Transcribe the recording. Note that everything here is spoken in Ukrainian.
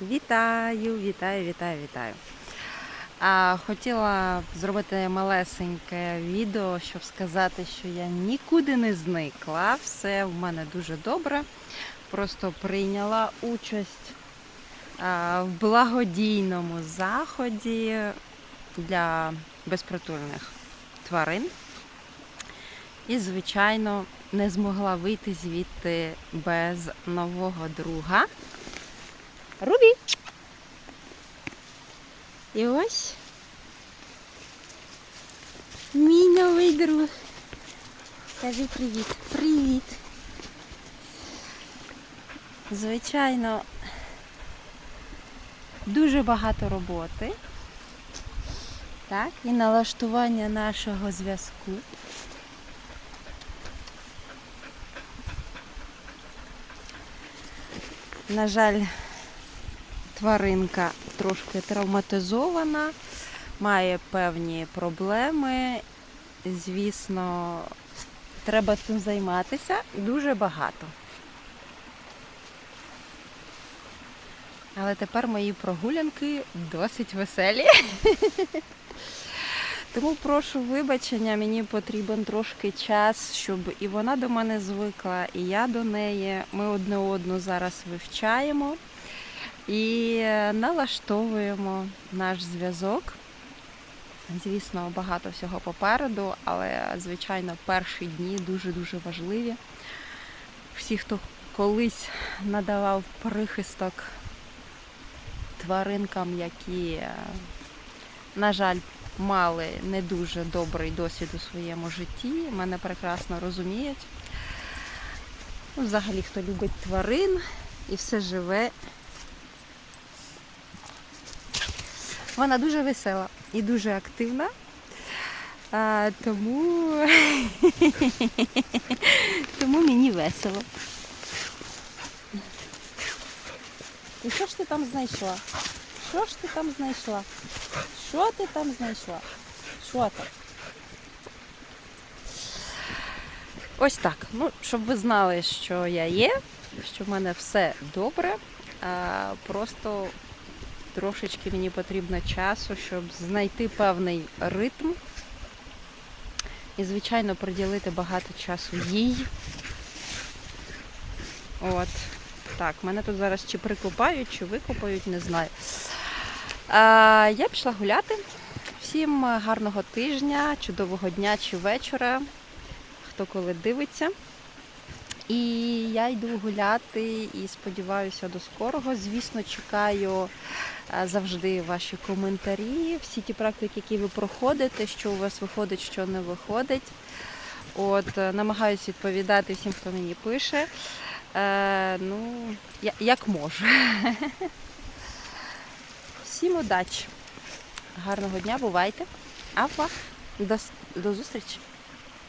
Вітаю, вітаю, вітаю, вітаю. А, хотіла зробити малесеньке відео, щоб сказати, що я нікуди не зникла. Все в мене дуже добре. Просто прийняла участь в благодійному заході для безпритульних тварин. І, звичайно, не змогла вийти звідти без нового друга. Рубі. І ось мій новий друг. Кажи привіт. Привіт. Звичайно, дуже багато роботи. Так, і налаштування нашого зв'язку. На жаль, тваринка трошки травматизована, має певні проблеми. Звісно, треба цим займатися дуже багато. Але тепер мої прогулянки досить веселі. Тому прошу вибачення, мені потрібен трошки час, щоб і вона до мене звикла, і я до неї. Ми одне одну зараз вивчаємо і е, налаштовуємо наш зв'язок. Звісно, багато всього попереду, але, звичайно, перші дні дуже-дуже важливі. Всі, хто колись надавав прихисток тваринкам, які, е, на жаль, мали не дуже добрий досвід у своєму житті, мене прекрасно розуміють. Ну, Взагалі, хто любить тварин і все живе. Вона дуже весела і дуже активна. А, тому... тому мені весело. І що ж ти там знайшла? Що ж ти там знайшла? Що ти там знайшла? Що там? Ось так. Ну, щоб ви знали, що я є, що в мене все добре. А, просто трошечки мені потрібно часу, щоб знайти певний ритм. І, звичайно, приділити багато часу їй. От. Так, мене тут зараз чи прикопають, чи викопають, не знаю. А, я пішла гуляти. Всім гарного тижня, чудового дня чи вечора, хто коли дивиться. І я йду гуляти і сподіваюся до скорого. Звісно, чекаю е, завжди ваші коментарі, всі ті практики, які ви проходите, що у вас виходить, що не виходить. От, е, намагаюся відповідати всім, хто мені пише. Е, ну, я- як можу. Всім удачі! Гарного дня, бувайте! Ава! До, до зустрічі!